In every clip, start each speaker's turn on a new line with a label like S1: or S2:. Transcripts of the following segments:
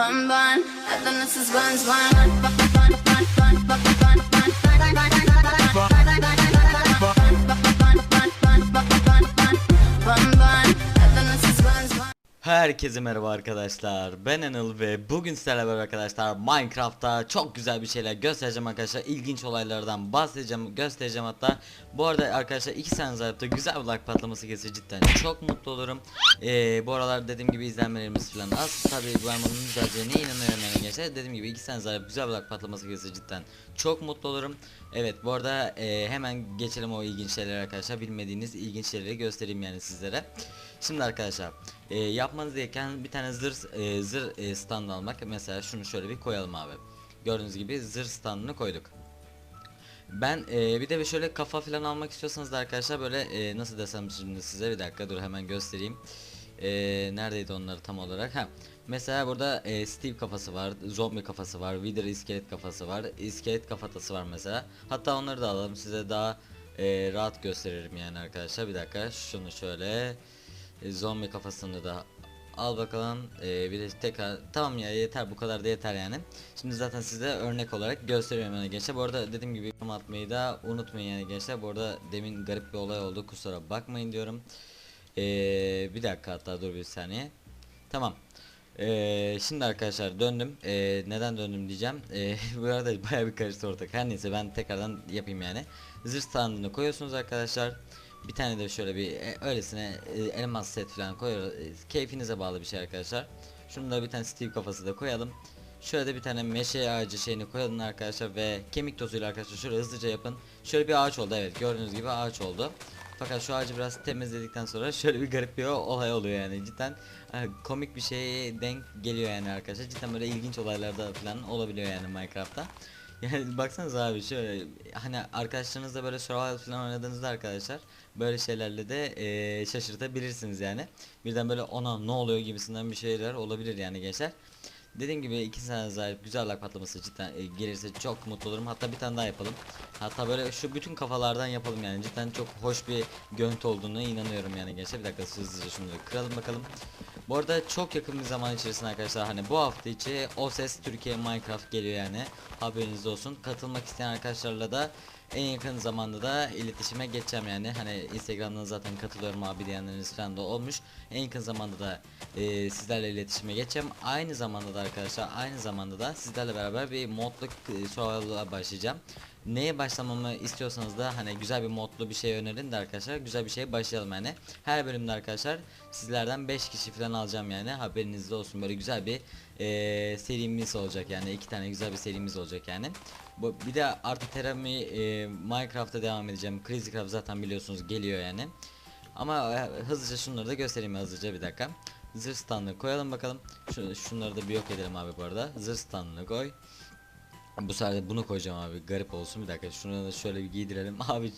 S1: bun bun. Happiness is buns bun. Bun bun bun bun bun bun bun bun. Bun bun bun bun
S2: Herkese merhaba arkadaşlar. Ben Anıl ve bugün sizlerle beraber arkadaşlar Minecraft'ta çok güzel bir şeyler göstereceğim arkadaşlar. İlginç olaylardan bahsedeceğim, göstereceğim hatta. Bu arada arkadaşlar iki sene zarfta güzel bir like patlaması gelse cidden çok mutlu olurum. Ee, bu aralar dediğim gibi izlenmelerimiz falan az. Tabii bu bunun düzeleceğine inanıyorum yani gençler. Dediğim gibi iki sene zarfta güzel bir like patlaması gelse cidden çok mutlu olurum. Evet bu arada e, hemen geçelim o ilginç şeylere arkadaşlar. Bilmediğiniz ilginç şeyleri göstereyim yani sizlere. Şimdi arkadaşlar e, yapmanız gereken bir tane zırh e, zırh e, stand almak. Mesela şunu şöyle bir koyalım abi. Gördüğünüz gibi zırh standını koyduk. Ben e, bir de şöyle kafa falan almak istiyorsanız da arkadaşlar böyle e, nasıl desem şimdi size bir dakika dur hemen göstereyim. E, neredeydi onları tam olarak? Ha. Mesela burada e, Steve kafası var, zombi kafası var, Wither iskelet kafası var, iskelet kafatası var mesela. Hatta onları da alalım size daha e, rahat gösteririm yani arkadaşlar. Bir dakika şunu şöyle e, zombi kafasını da al bakalım. E, bir de tekrar tamam ya yeter bu kadar da yeter yani. Şimdi zaten size örnek olarak gösteriyorum yani gençler. Bu arada dediğim gibi yorum atmayı da unutmayın yani gençler. Bu arada demin garip bir olay oldu kusura bakmayın diyorum. E, bir dakika hatta dur bir saniye. Tamam. Ee, şimdi arkadaşlar döndüm. Ee, neden döndüm diyeceğim. Ee, bu arada bayağı bir karıştı ortak. Her neyse ben tekrardan yapayım yani. Zırh standını koyuyorsunuz arkadaşlar. Bir tane de şöyle bir e, öylesine e, elmas set falan koyuyoruz. E, keyfinize bağlı bir şey arkadaşlar. Şunu da bir tane Steve kafası da koyalım. Şöyle de bir tane meşe ağacı şeyini koyalım arkadaşlar ve kemik tozuyla arkadaşlar şöyle hızlıca yapın. Şöyle bir ağaç oldu evet gördüğünüz gibi ağaç oldu. Fakat şu ağacı biraz temizledikten sonra şöyle bir garip bir olay oluyor yani cidden e, komik bir şeye denk geliyor yani arkadaşlar cidden böyle ilginç olaylarda falan olabiliyor yani Minecraft'ta. Yani baksanıza abi şöyle hani arkadaşlarınızla böyle survival falan oynadığınızda arkadaşlar böyle şeylerle de e, şaşırtabilirsiniz yani. Birden böyle ona ne oluyor gibisinden bir şeyler olabilir yani gençler. Dediğim gibi iki sene zahir güzel like patlaması cidden e, gelirse çok mutlu olurum. Hatta bir tane daha yapalım. Hatta böyle şu bütün kafalardan yapalım yani. Cidden çok hoş bir görüntü olduğunu inanıyorum yani gençler. Bir dakika hızlıca şunları kıralım bakalım. Bu arada çok yakın bir zaman içerisinde arkadaşlar hani bu hafta içi O Ses Türkiye Minecraft geliyor yani. Haberiniz olsun. Katılmak isteyen arkadaşlarla da en yakın zamanda da iletişime geçeceğim yani. Hani Instagram'dan zaten katılıyorum abi diyenleriniz falan da olmuş. En yakın zamanda da e, sizlerle iletişime geçeceğim. Aynı zamanda da arkadaşlar aynı zamanda da sizlerle beraber bir modluk e, survival'a başlayacağım. Neye başlamamı istiyorsanız da hani güzel bir modlu bir şey önerin de arkadaşlar güzel bir şeye başlayalım yani. Her bölümde arkadaşlar sizlerden 5 kişi falan alacağım yani haberinizde olsun böyle güzel bir e, serimiz olacak yani iki tane güzel bir serimiz olacak yani. Bu bir de artık Terami e, Minecraft'ta devam edeceğim. Crazy Craft zaten biliyorsunuz geliyor yani. Ama e, hızlıca şunları da göstereyim hızlıca bir dakika. Zırh koyalım bakalım. Şu, şunları da bir yok edelim abi bu arada. Zırh koy. Bu sefer bunu koyacağım abi garip olsun bir dakika şunu da şöyle bir giydirelim abi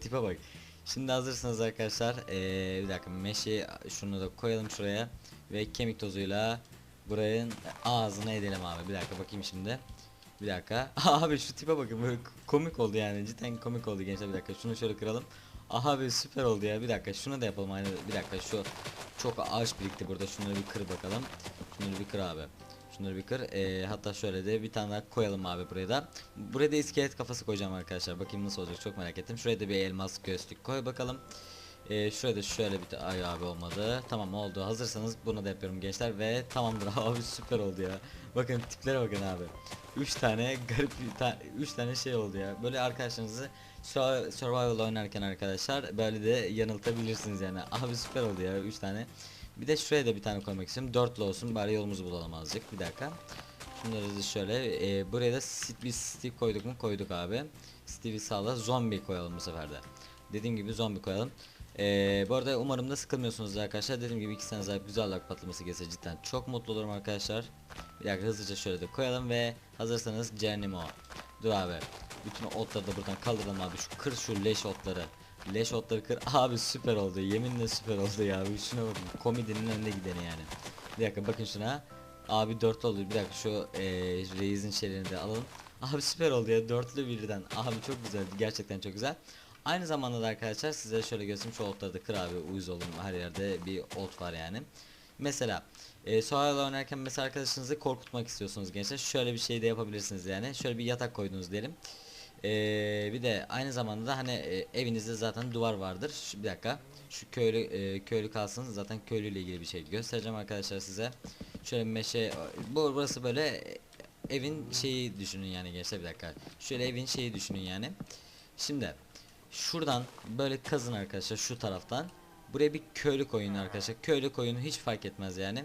S2: tipe bak Şimdi hazırsınız arkadaşlar ee, bir dakika meşe şunu da koyalım şuraya ve kemik tozuyla buranın ağzına edelim abi bir dakika bakayım şimdi bir dakika abi şu tipe bakın böyle komik oldu yani cidden komik oldu gençler bir dakika şunu şöyle kıralım abi süper oldu ya bir dakika şunu da yapalım aynı bir dakika şu çok ağaç birikti burada şunları bir kır bakalım şunları bir kır abi Şunları bir kır. Ee, hatta şöyle de bir tane daha koyalım abi buraya da. Buraya da iskelet kafası koyacağım arkadaşlar. Bakayım nasıl olacak çok merak ettim. Şuraya da bir elmas göğüslük koy bakalım. Ee, şuraya da şöyle bir ay abi olmadı. Tamam oldu. Hazırsanız bunu da yapıyorum gençler ve tamamdır abi süper oldu ya. Bakın tiplere bakın abi. 3 tane garip bir ta 3 tane şey oldu ya. Böyle arkadaşlarınızı sur- survival oynarken arkadaşlar böyle de yanıltabilirsiniz yani. Abi süper oldu ya 3 tane. Bir de şuraya da bir tane koymak istiyorum. Dörtlü olsun bari yolumuzu bulalım azıcık. Bir dakika. Şunları da şöyle. E, buraya da bir Steve koyduk mu? Koyduk abi. Steve'i sağla. Zombi koyalım bu sefer de. Dediğim gibi zombi koyalım. E, bu arada umarım da sıkılmıyorsunuz arkadaşlar. Dediğim gibi iki sene zayıf güzel lag patlaması gelse cidden çok mutlu olurum arkadaşlar. Bir dakika hızlıca şöyle de koyalım ve hazırsanız Cernimo. Dur abi. Bütün otları da buradan kaldıralım abi. Şu kır şu leş otları. Leş otları kır. Abi süper oldu. Yeminle süper oldu ya. Şuna bakın. Komedinin önünde gideni yani. Bir dakika bakın şuna. Abi dörtlü oldu. Bir dakika şu e, reis'in şeylerini de alalım. Abi süper oldu ya. Dörtlü birden. Abi çok güzel. Gerçekten çok güzel. Aynı zamanda da arkadaşlar size şöyle göstereyim şu otları da kır abi uyuz olun her yerde bir ot var yani. Mesela e, Survival oynarken mesela arkadaşınızı korkutmak istiyorsunuz gençler. Şöyle bir şey de yapabilirsiniz yani. Şöyle bir yatak koydunuz diyelim. Ee, bir de aynı zamanda da hani e, evinizde zaten duvar vardır. Şu, bir dakika. Şu köylü e, köylü kalsın. Zaten köylüyle ilgili bir şey göstereceğim arkadaşlar size. Şöyle meşe bu burası böyle evin şeyi düşünün yani gençler bir dakika. Şöyle evin şeyi düşünün yani. Şimdi şuradan böyle kazın arkadaşlar şu taraftan. Buraya bir köylü koyun arkadaşlar. Köylü koyunu hiç fark etmez yani.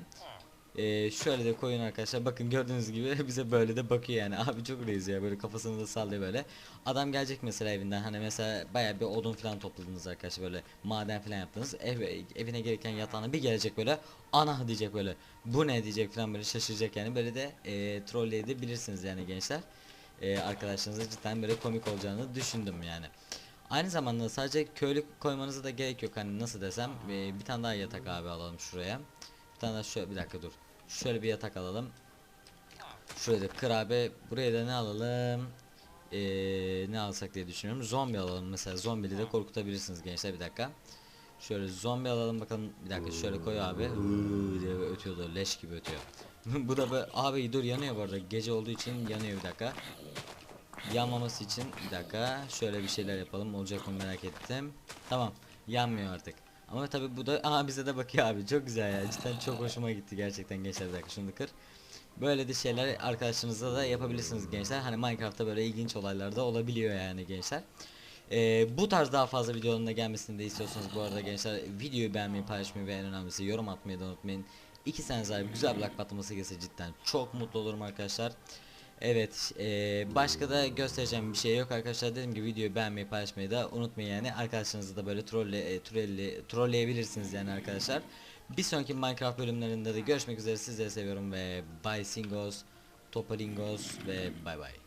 S2: Ee, şöyle de koyun arkadaşlar. Bakın gördüğünüz gibi bize böyle de bakıyor yani. Abi çok reis ya böyle kafasını da sallıyor böyle. Adam gelecek mesela evinden. Hani mesela baya bir odun falan topladınız arkadaşlar böyle maden falan yaptınız. Ev, evine gereken yatağına bir gelecek böyle ana diyecek böyle. Bu ne? diyecek falan böyle şaşıracak yani. Böyle de e, trolleyebilirsiniz yani gençler. E, arkadaşlarınızla cidden böyle komik olacağını düşündüm yani Aynı zamanda sadece köylü koymanıza da gerek yok hani nasıl desem e, bir tane daha yatak abi alalım şuraya bir tane daha şöyle bir dakika dur Şöyle bir yatak alalım. Şöyle de kır abi. Buraya da ne alalım? Ee, ne alsak diye düşünüyorum. Zombi alalım mesela. Zombili de korkutabilirsiniz gençler bir dakika. Şöyle zombi alalım bakalım. Bir dakika şöyle koy abi. Diye ötüyordu. Leş gibi ötüyor. bu da böyle abi dur yanıyor bu arada. Gece olduğu için yanıyor bir dakika. Yanmaması için bir dakika. Şöyle bir şeyler yapalım. Olacak mı merak ettim. Tamam. Yanmıyor artık. Ama tabi bu da aha bize de bakıyor abi çok güzel ya cidden çok hoşuma gitti gerçekten gençler bir dakika şunu kır Böyle de şeyler arkadaşlarınızla da yapabilirsiniz gençler hani Minecraft'ta böyle ilginç olaylar da olabiliyor yani gençler ee, bu tarz daha fazla videoların da gelmesini de istiyorsanız bu arada gençler videoyu beğenmeyi paylaşmayı ve en önemlisi yorum atmayı da unutmayın İki sene güzel bir like patlaması gelse cidden çok mutlu olurum arkadaşlar Evet eee, başka da göstereceğim bir şey yok. Arkadaşlar dediğim gibi videoyu beğenmeyi paylaşmayı da unutmayın yani. Arkadaşlarınızı da böyle trolle, e, trolle, trolleyebilirsiniz yani arkadaşlar. Bir sonraki Minecraft bölümlerinde de görüşmek üzere. Sizleri seviyorum ve bye singos topalingos ve bye bye